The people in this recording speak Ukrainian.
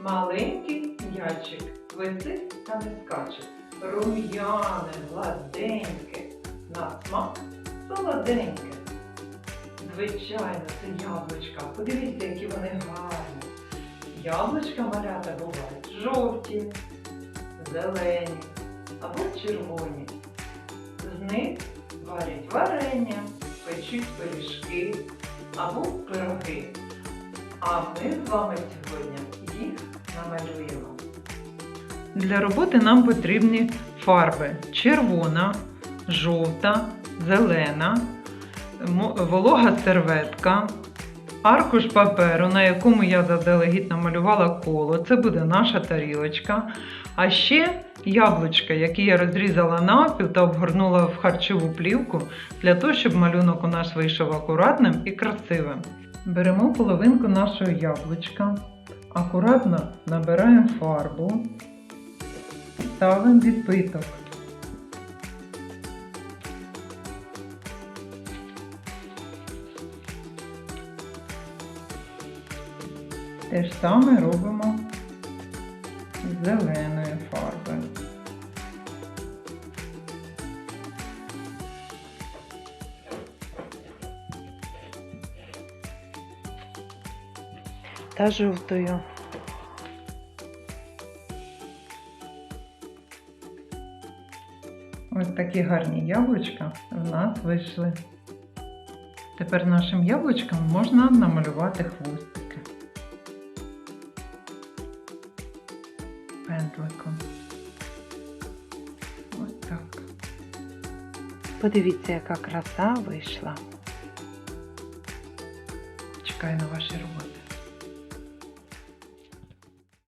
Маленький м'ячик висить та не скаче. Рум'яне, гладеньке, на смак солоденьке. Звичайно, це яблучка. Подивіться, які вони гарні. Яблучка малята бувають жовті, зелені або червоні. З них варять варення, печуть пиріжки або пироги. А ми з вами сьогодні їх намалюємо. Для роботи нам потрібні фарби червона, жовта, зелена, волога серветка, аркуш паперу, на якому я заздалегідь намалювала коло. Це буде наша тарілочка. А ще яблучка, які я розрізала навпіл та обгорнула в харчову плівку для того, щоб малюнок у нас вийшов акуратним і красивим. Беремо половинку нашого яблучка, акуратно набираємо фарбу, ставимо відбиток. Те ж саме робимо з зеленою Та жовтою. Ось такі гарні яблучка в нас вийшли. Тепер нашим яблучкам можна намалювати хвостики. Пендликом. Ось так. Подивіться, яка краса вийшла. Чекаю на ваші роботи.